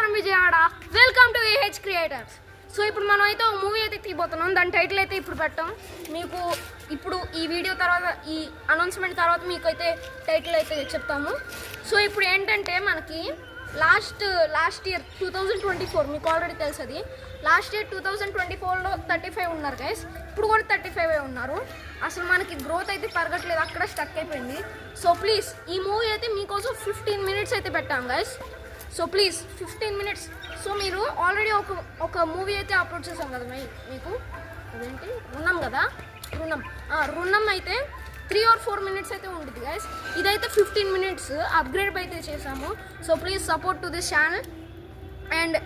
నమస్కారం Vijayawada. Welcome to AH creators so ఇప్పుడు మనం అయితే ఒక మూవీ అయితే తీయబోతున్నాం. దాని టైటిల్ అయితే ఇప్పుడు పెట్టాం. మీకు ఇప్పుడు ఈ వీడియో తర్వాత ఈ అనౌన్స్మెంట్ తర్వాత మీకు అయితే టైటిల్ అయితే చెప్తాము. సో ఇప్పుడు ఏంటంటే మనకి last last year two thousand twenty four మీకు ఆల్రెడీ తెలుసు అది. Last year two thousand twenty ఫోర్లో థర్టీ ఫైవ్ ఉన్నారు గైస్ ఇప్పుడు కూడా థర్టీ ఫైవ్ ఉన్నారు. అసలు మనకి గ్రోత్ అయితే పెరగట్లేదు. అక్కడ స్టక్ అయిపోయింది. సో ప్లీజ్ ఈ మూవీ అయితే మీకోసం ఫిఫ్టీన్ మినిట్స్ అయితే పెట్టాం guys so please fifteen minutes so మీరు ఆల్రెడీ ఒక ఒక మూవీ అయితే అప్లోడ్ చేసాం కదా మీ- మీకు? అదేంటి? రుణం కదా? రుణం. రుణం అయితే త్రీ ఆర్ ఫోర్ మినిట్స్ అయితే ఉంటుంది గైస్ ఇదైతే ఫిఫ్టీన్ మినిట్స్ అప్గ్రేడ్ అయితే చేసాము so please support to this channel and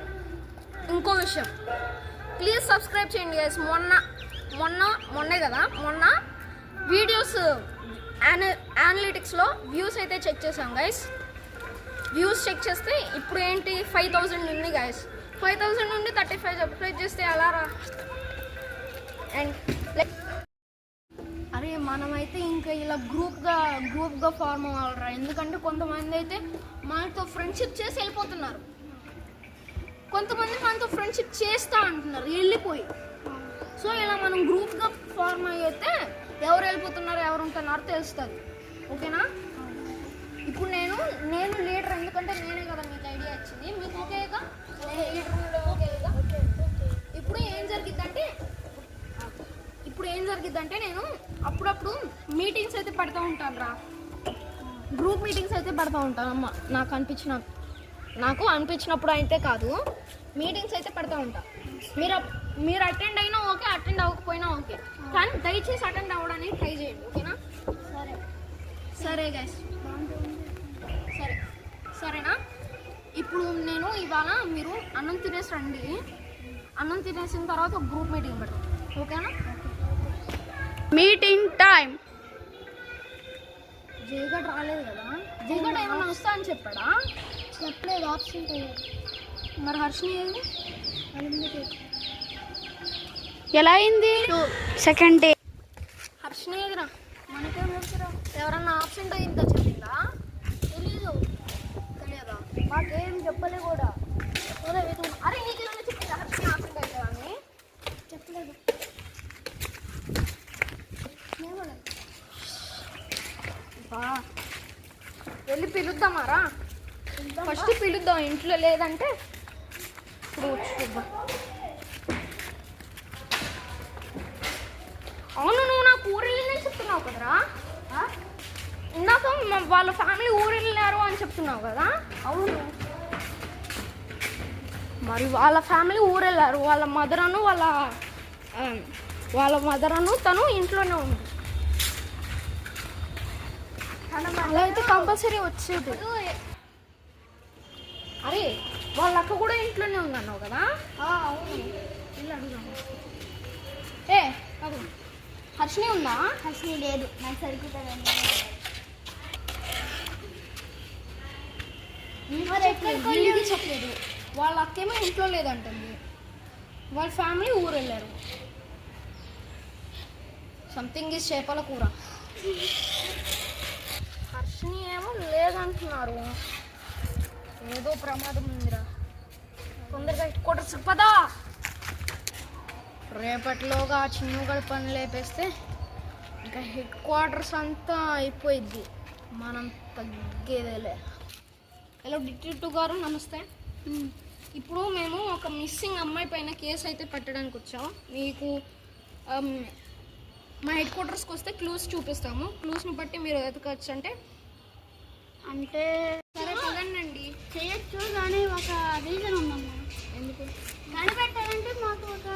ఇంకో విషయం. ప్లీజ్ సబ్స్క్రైబ్ చేయండి గైస్ మొన్న మొన్న మొన్నే కదా? మొన్న వీడియోస్ అనలిటిక్స్లో వ్యూస్ అయితే చెక్ చేసాం గైస్ వ్యూస్ చెక్ చేస్తే ఇప్పుడు ఏంటి ఫైవ్ థౌజండ్ ఉంది గాయస్ ఫైవ్ థౌజండ్ నుండి థర్టీ ఫైవ్ సబ్స్క్రైబ్ చేస్తే అలా రా? అండ్ లైక్ అరే మనమైతే ఇంకా ఇలా గ్రూప్గా గ్రూప్గా ఫార్మ్ అవ్వాలరా. ఎందుకంటే కొంతమంది అయితే మనతో ఫ్రెండ్షిప్ చేసి వెళ్ళిపోతున్నారు. కొంతమంది మనతో ఫ్రెండ్షిప్ చేస్తా అంటున్నారు వెళ్ళిపోయి. సో ఇలా మనం గ్రూప్గా ఫార్మ్ అయితే ఎవరు వెళ్ళిపోతున్నారు ఎవరు ఉంటున్నారో తెలుస్తుంది. ఓకేనా ఇప్పుడు నేను నేను లీడర్ ఎందుకంటే నేనే కదా మీకు ఐడియా ఇచ్చింది. మీకు ఓకేగా ఇప్పుడు ఏం జరిగిద్దంటే ఇప్పుడు ఏం జరిగిద్దంటే నేను అప్పుడప్పుడు మీటింగ్స్ అయితే పెడతా ఉంటాను రా గ్రూప్ మీటింగ్స్ అయితే పెడతా ఉంటాను అమ్మ. నాకు అనిపించిన నాకు అనిపించినప్పుడు అయితే కాదు. మీటింగ్స్ అయితే పెడతా ఉంటా. మీరు మీరు అటెండ్ అయినా ఓకే అటెండ్ అవ్వకపోయినా ఓకే కానీ దయచేసి అటెండ్ అవ్వడానికి ట్రై చేయండి ఓకేనా సరే. సరే గైస్ ఇప్పుడు నేను ఇవాళ మీరు అన్నం తినేసి రండి. అన్నం తినేసిన తర్వాత ఒక గ్రూప్ మీటింగ్ పెడతాం. ఓకేనా మీటింగ్ టైం జయగడ్ రాలేదు కదా? జయగడ్ ఏమైనా వస్తా అని చెప్పాడా? చెప్పలేదు ఆప్షన్ మరి హర్షిని ఏది? ఎలా అయింది? సెకండ్ డే హర్షిని ఏదిరా? మనకేం ఎవరన్నా ఆబ్సెంట్ అయిందా చెప్పిందా? మాకేం చెప్పలే కూడా. అరే నీకు చెప్పిందా ఆబ్సెంట్ అవుతుందా అని చెప్పలేదు. బా. వెళ్ళి పిలుద్దామారా ఫస్ట్ పిలుద్దాం ఇంట్లో లేదంటే ఇప్పుడు చూద్దాం అవును నువ్వు నాకు ఊరు వెళ్ళిందని చెప్తున్నావు కదరా. వాళ్ళ ఫ్యామిలీ ఊరు వెళ్ళారు అని చెప్తున్నావు కదా? అవును. మరి వాళ్ళ ఫ్యామిలీ ఊరు వెళ్ళారు వాళ్ళ మదర్ అను వాళ్ళ వాళ్ళ మదర్ అను తను ఇంట్లోనే ఉంది. అలా అయితే కంపల్సరీ వచ్చేది. అరే వాళ్ళ అక్క కూడా ఇంట్లోనే ఉంది అన్నావు కదా ఏ హర్షిని ఉందా? హస్ని లేదు. నాకు సరిపోతుందండి మరి ఎక్కడికి వెళ్ళి వీడికి చెప్పలేదు. వాళ్ళ అక్కేమో ఇంట్లో లేదంటుంది. వాళ్ళ ఫ్యామిలీ ఊరు వెళ్ళారు. సంథింగ్ ఇస్ చేపల కూర. హర్షిని ఏమో లేదంటున్నారు. ఏదో ప్రమాదం ఉందిరా. తొందరగా హెడ్ క్వార్టర్స్ పదా. రేపటిలోగా ఆ చిన్నుగడ పని లేపేస్తే ఇంకా హెడ్ క్వార్టర్స్ అంతా అయిపోయిద్ది. మనం తగ్గేదేలే. హలో డిటెక్టివ్ గారు నమస్తే. ఇప్పుడు మేము ఒక మిస్సింగ్ అమ్మాయి పైన కేసు అయితే పెట్టడానికి వచ్చాం. మీకు మా హెడ్ క్వార్టర్స్కి వస్తే క్లూస్ చూపిస్తాము. క్లూస్ని బట్టి మీరు ఎతకచ్చు అంటే అంటే సరే పదండి చేయొచ్చు కానీ ఒక రీజన్ ఉందమ్మా. ఎందుకు? కనిపెట్టాలంటే మాకు ఒక